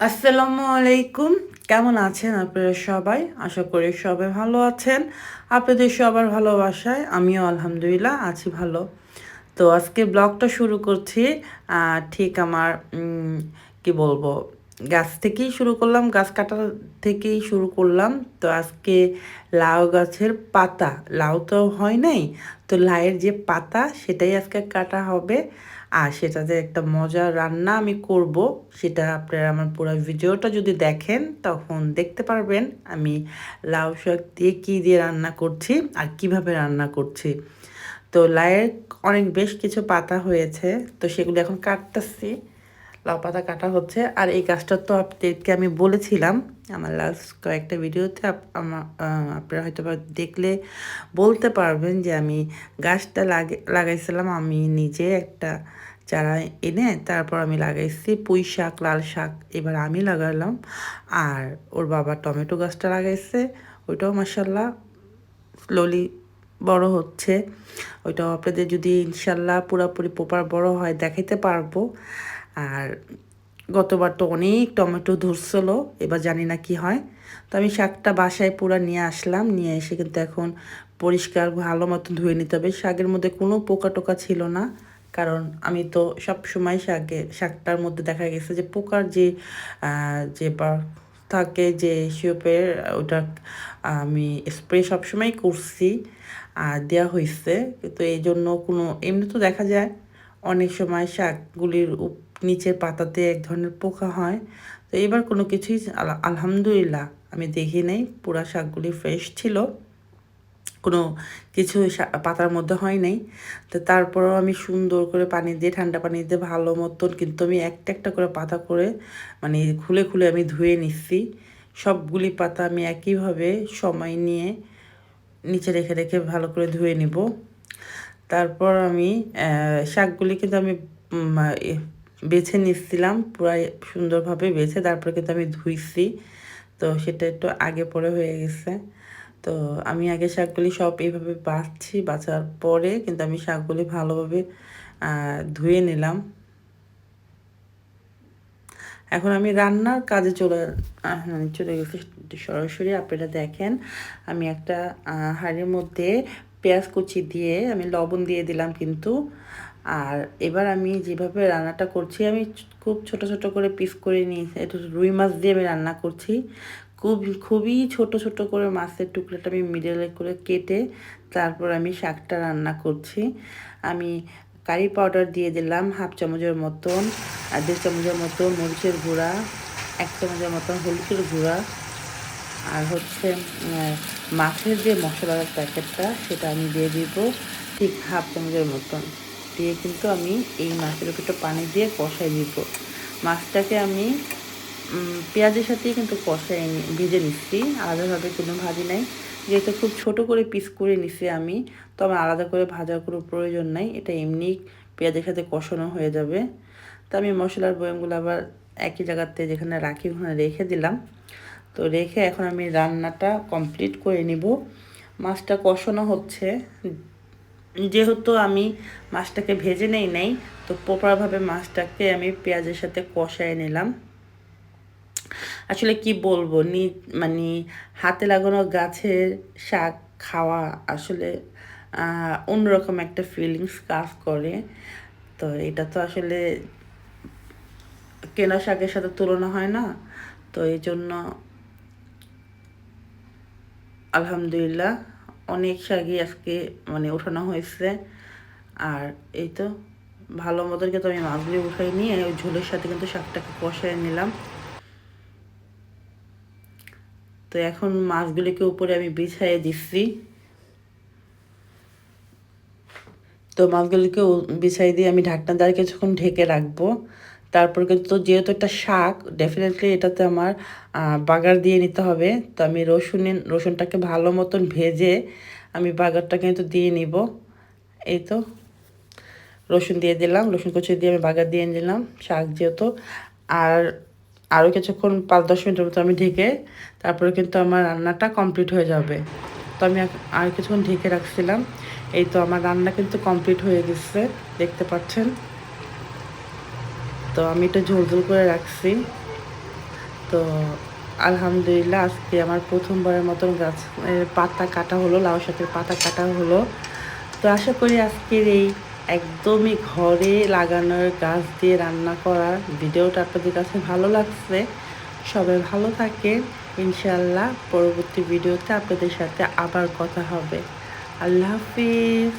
আসসালামু আলাইকুম। কেমন আছেন আপনারা সবাই? আশা করি সবাই ভালো আছেন। আপনাদের সবার ভালোবাসায় আমিও আলহামদুলিল্লাহ আছি ভালো। তো আজকে ব্লগটা শুরু করছি ঠিক আমার কি বলব, গাছ থেকেই শুরু করলাম, গাছ কাটা থেকেই শুরু করলাম। তো আজকে লাউ গাছের পাতা, লাউ তো হয় নাই, তো লাউয়ের যে পাতা, সেটাই আজকে কাটা হবে। আর সেটাতে একটা মজার রান্না আমি করব, সেটা আপনারা আমার পুরো ভিডিওটা যদি দেখেন, তখন দেখতে পারবেন আমি লাউ শাক দিয়ে কী দিয়ে রান্না করছি আর কীভাবে রান্না করছি। তো লায়ের অনেক বেশ কিছু পাতা হয়েছে, তো সেগুলো এখন কাটতেছি। লাউ পাতা কাটা হচ্ছে। আর এই গাছটা তো আপনাদেরকে আমি বলেছিলাম আমার লাস্ট কয়েকটা ভিডিওতে। আপ- আপনারা হয়তো দেখলে বলতে পারবেন যে আমি গাছটা লাগে লাগাইছিলাম আমি নিজে একটা চারা এনে, তারপর আমি লাগাইছি পুঁই শাক, লাল শাক, এবার আমি লাগালাম। আর ওর বাবা টমেটো গাছটা লাগাইছে, ওইটাও মাসাল্লাহ স্লোলি বড় হচ্ছে। ওইটাও আপনাদের যদি ইনশাল্লাহ পুরোপুরি প্রপার বড় হয় দেখাইতে পারব। আর গতবার তো অনেক টমেটো ধরছিল, এবার জানি না কি হয়। তো আমি শাকটা বাসায় পুরা নিয়ে আসলাম, নিয়ে এসে কিন্তু এখন পরিষ্কার ভালো মতো ধুয়ে নিতে হবে। শাকের মধ্যে কোনো পোকা টোকা ছিল না, কারণ আমি তো সব সময় শাকে, শাকটার মধ্যে দেখা গেছে যে পোকার যে যে থাকে যে শিওপের ওটা আমি স্প্রে সবসময় করছি, আর দেওয়া হয়েছে কিন্তু এই জন্য কোনো এমনি তো দেখা যায় অনেক সময় শাকগুলির নিচের পাতাতে এক ধরনের পোকা হয়। তো এবার কোনো কিছুই আলহামদুলিল্লাহ আমি দেখি নাই। পুরা শাকগুলি ফ্রেশ ছিল। কোনো কিছু পাতার মধ্যে হয় নাই। তো তারপরেও আমি সুন্দর করে পানি দিয়ে, ঠান্ডা পানি দিয়ে ভালো মতন কিন্তু আমি একটা একটা করে পাতা করে মানে খুলে খুলে আমি ধুয়ে নিচ্ছি। সবগুলি পাতা আমি একইভাবে সময় নিয়ে নিচে রেখে রেখে ভালো করে ধুয়ে নিব। তারপর আমি শাকগুলি কিন্তু আমি বেছে নিচ্ছিলাম, পুরাই সুন্দরভাবে বেছে, তারপরে কিন্তু আমি ধুইছি। তো সেটা একটু আগে পরে হয়ে গেছে। তো আমি আগে শাকগুলি সব এইভাবে বাছছি, বাছার পরে কিন্তু আমি শাকগুলি ভালোভাবে ধুয়ে নিলাম। এখন আমি রান্নার কাজে চলে মানে চলে গেছি। সরাসরি আপনারা দেখেন, আমি একটা হাঁড়ির মধ্যে পেঁয়াজ কুচি দিয়ে আমি লবণ দিয়ে দিলাম কিন্তু। আর এবার আমি যেভাবে রান্নাটা করছি, আমি খুব ছোট ছোট করে পিস করে নিয়েছি একটু রুই মাছ দিয়ে আমি রান্না করছি। খুব, খুবই ছোট ছোট করে মাছের টুকরাটা আমি মিডলে করে কেটে তারপর আমি শাকটা রান্না করছি। আমি কারি পাউডার দিয়ে দিলাম হাফ চামচের মতন, আর দেড় চামচের মতন মরিচের গুঁড়া, এক চামচের মতন হলুদের গুঁড়া। আর হচ্ছে মাছের যে মশলার প্যাকেটটা, সেটা আমি দিয়ে দিব ঠিক হাফ চামচের মতন। দিয়ে কিন্তু আমি এই মাছের উপর পানি দিয়ে কষাই দিব মাছটাকে আমি পেঁয়াজের সাথেই কিন্তু কষাই ভেজে নিচ্ছি। আলাদাভাবে কোনো ভাজি নাই। যেহেতু খুব ছোট করে পিস করে নিছি আমি, তো আমার আলাদা করে ভাজার কোনো প্রয়োজন নাই। এটা এমনি পেঁয়াজের সাথে কষানো হয়ে যাবে। তো আমি মশলার বয়ামগুলো আবার একই জায়গাতে যেখানে রাখি ওখানে রেখে দিলাম। তো রেখে এখন আমি রান্নাটা কমপ্লিট করে নিব। মাছটা কষানো হচ্ছে। যেহেতু আমি মাছটাকে ভেজে নেই নাই, তো প্রপারভাবে মাছটাকে আমি পেঁয়াজের সাথে কষায় নিলাম। আসলে কি বলব, নি মানে হাতে লাগানো গাছের শাক খাওয়া আসলে অন্যরকম একটা ফিলিংস কাজ করে। তো এটা তো আসলে কেনা শাকের সাথে তুলনা হয় না, তো এই জন্য আলহামদুলিল্লাহ অনেক শাকই আজকে মানে ওঠানো হয়েছে। আর এই তো ভালো মতন কিন্তু আমি মাছগুলি উঠাই নিয়ে ওই ঝোলের সাথে কিন্তু শাকটাকে কষায় নিলাম। তো এখন মাছগুলিকে উপরে আমি বিছাইয়ে দিচ্ছি। তো মাছগুলিকে বিছাই দিয়ে আমি ঢাকনা দ্বারা কিছুক্ষণ ঢেকে রাখব। তারপর কিন্তু যেহেতু একটা শাক ডেফিনেটলি এটাতে আমার বাগার দিয়ে নিতে হবে। তো আমি রসুনের রসুনটাকে ভালো মতন ভেজে আমি বাগারটা কিন্তু দিয়ে নিব। এই তো, রসুন দিয়ে দিলাম, রসুন কুচি দিয়ে আমি বাগার দিয়ে নিলাম, শাক যেহেতু। আর আরও কিছুক্ষণ পাঁচ দশ মিনিটের মতো আমি ঢেকে তারপরে কিন্তু আমার রান্নাটা কমপ্লিট হয়ে যাবে। তো আমি আর কিছুক্ষণ ঢেকে রাখছিলাম। এই তো আমার রান্না কিন্তু কমপ্লিট হয়ে গেছে, দেখতে পাচ্ছেন। তো আমি এটা ঝোল ঝোল করে রাখছি। তো আলহামদুলিল্লাহ আজকে আমার প্রথমবারের মতন গাছ পাতা কাটা হলো, লাউ শাকের পাতা কাটা হলো। তো আশা করি আজকের এই একদমই ঘরে লাগানোর গাছ দিয়ে রান্না করা ভিডিওটা আপনাদের কাছে ভালো লাগছে, সবাই ভালো থাকে ইনশাল্লাহ পরবর্তী ভিডিওতে আপনাদের সাথে আবার কথা হবে। আল্লাহ হাফিজ।